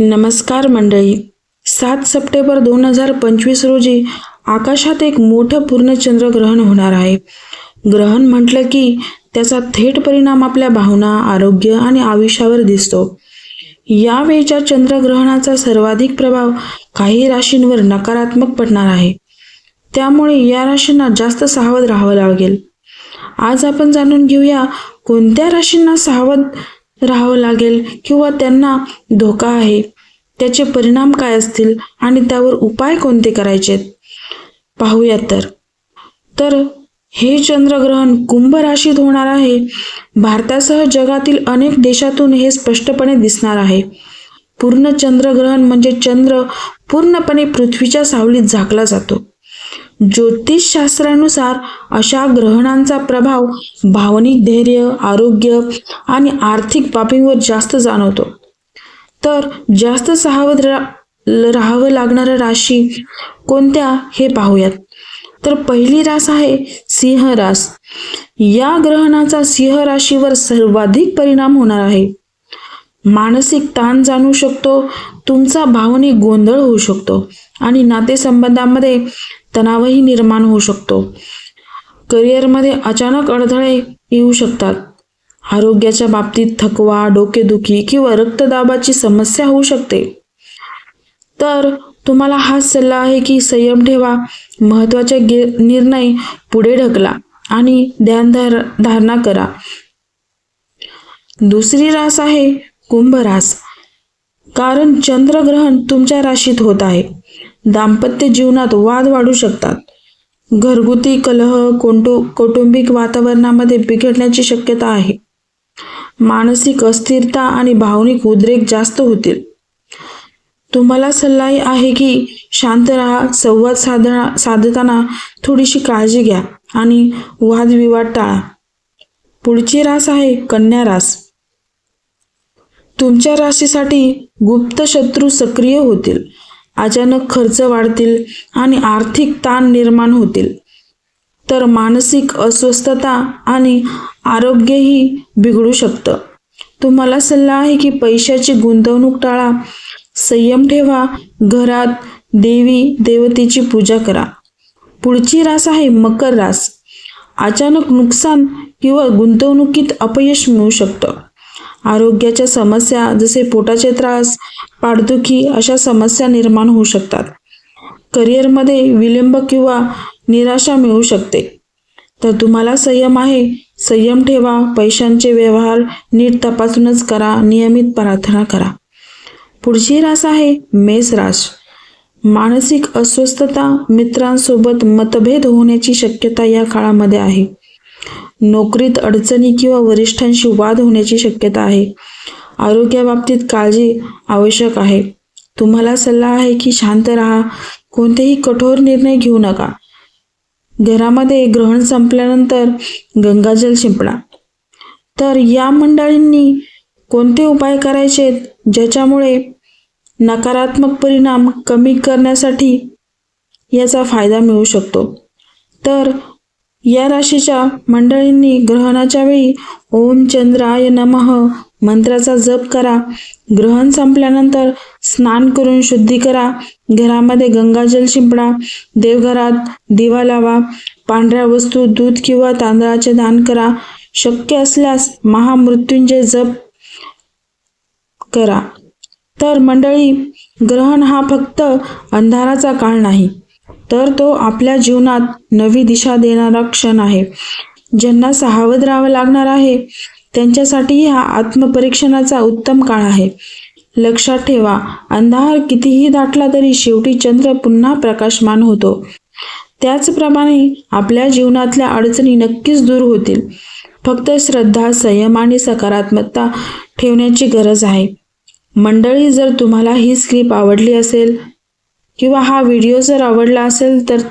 नमस्कार मंडळी. सात सप्टेंबर दोन हजार पंचवीस रोजी आकाशात एक मोठं पूर्ण चंद्रग्रहण होणार आहे. ग्रहण म्हटलं की त्याचा थेट परिणाम आपल्या भावना आरोग्य आणि आयुष्यावर दिसतो. यावेळच्या चंद्रग्रहणाचा सर्वाधिक प्रभाव काही राशींवर नकारात्मक पडणार आहे. त्यामुळे या राशींना जास्त सावध राहावं लागेल. आज आपण जाणून घेऊया कोणत्या राशींना सावध राहावं लागेल किंवा त्यांना धोका आहे? त्याचे परिणाम काय असतील आणि त्यावर उपाय कोणते करायचेत पाहूयात तर. तर हे चंद्रग्रहण कुंभ राशीत होणार आहे. भारतासह जगातील अनेक देशातून हे स्पष्टपणे दिसणार आहे. पूर्ण चंद्रग्रहण म्हणजे चंद्र पूर्णपणे पृथ्वीच्या सावलीत झाकला जातो. ज्योतिषशास्त्रानुसार अशा ग्रहणांचा प्रभाव भावनिक धैर्य आरोग्य आणि आर्थिक बाबींवर जास्त जाणवतो. तर जास्त सावध रा राहावं लागणाऱ्या राशी कोणत्या हे पाहूयात. तर पहिली रास आहे सिंह रास. या ग्रहणाचा सिंह राशीवर सर्वाधिक परिणाम होणार आहे. मानसिक ताण जाणू शकतो तुमचा भावनिक गोंधळ होऊ शकतो आणि नातेसंबंधामध्ये तणावही निर्माण होऊ शकतो. करिअरमध्ये अचानक अडथळे येऊ शकतात. आरोग्याच्या बाबतीत थकवा डोकेदुखी किंवा रक्तदाबाची समस्या होऊ शकते. तर तुम्हाला हा सल्ला आहे की संयम ठेवा महत्त्वाचे गे निर्णय पुढे ढकला आणि ध्यानधार धारणा करा. दुसरी रास आहे कुंभ रास कारण चंद्रग्रहण तुमच्या राशीत होत आहे. दाम्पत्य जीवनात वाद वाढू शकतात. घरगुती कलह कोंटु कौटुंबिक वातावरणामध्ये बिघडण्याची शक्यता आहे. मानसिक अस्थिरता आणि भावनिक उद्रेक जास्त होतील. तुम्हाला सल्ला आहे की शांत राहा संवाद साधना साधताना थोडीशी काळजी घ्या आणि वादविवाद टाळा. पुढची रास आहे कन्या रास. तुमच्या राशीसाठी गुप्त शत्रू सक्रिय होतील अचानक खर्च वाढतील आणि आर्थिक ताण निर्माण होतील. तर मानसिक अस्वस्थता आणि आरोग्यही बिघडू शकतं. तुम्हाला सल्ला आहे की पैशाची गुंतवणूक टाळा संयम ठेवा घरात देवी देवतेची पूजा करा. पुढची रास आहे मकर रास. अचानक नुकसान किंवा गुंतवणुकीत अपयश मिळू शकतं. आरोग्याच्या समस्या जसे पोटाचे त्रास पाठदुखी अशा समस्या निर्माण होऊ शकतात. करिअरमध्ये विलंब किंवा निराशा मिळू शकते. तर तुम्हाला संयम आहे. संयम ठेवा. पैशांचे व्यवहार नीट तपासूनच करा. नियमित प्रार्थना करा. पुढची रास आहे मेष रास. मानसिक अस्वस्थता मित्रांसोबत मतभेद होण्याची शक्यता या काळामध्ये आहे. नोकरीत अडचणी किंवा वरिष्ठांशी वाद होण्याची शक्यता आहे. आरोग्याबाबतीत काळजी आवश्यक आहे. तुम्हाला सल्ला आहे की शांत राहा. कोणतेही कठोर निर्णय घेऊ नका. घरामध्ये ग्रहण संपल्यानंतर गंगाजल शिंपडा. तर या मंडळींनी कोणते उपाय करायचे ज्याच्यामुळे नकारात्मक परिणाम कमी करण्यासाठी याचा फायदा मिळू शकतो? तर या राशीच्या मंडळींनी ग्रहणाच्या वेळी ओम चंद्राय नमः मंत्राचा जप करा. ग्रहण संपल्यानंतर स्नान करून शुद्धी करा. घरामध्ये गंगाजल शिंपडा देवघरात दिवा लावा. पांढऱ्या वस्तू दूध किंवा तांदळाचे दान करा. शक्य असल्यास महामृत्युंजय जप करा. तर मंडळी ग्रहण हा फक्त अंधाराचा काळ नाही. तर तो आपल्या जीवनात नवी दिशा देणारा क्षण आहे. ज्यांना सावध राहावं लागणार आहे त्यांच्यासाठी हा आत्मपरीक्षणाचा उत्तम काळ आहे. लक्षात ठेवा अंधार कितीही दाटला तरी शेवटी चंद्र पुन्हा प्रकाशमान होतो. त्याचप्रमाणे आपल्या जीवनातल्या अडचणी नक्कीच दूर होतील. फक्त श्रद्धा संयम आणि सकारात्मकता ठेवण्याची गरज आहे. मंडळी जर तुम्हाला ही स्क्रिप आवडली असेल किंवा हा व्हिडिओ जर आवडला असेल तर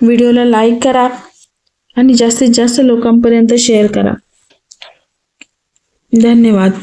व्हिडिओला लाईक करा आणि जास्तीत जास्त लोकांपर्यंत शेअर करा. धन्यवाद.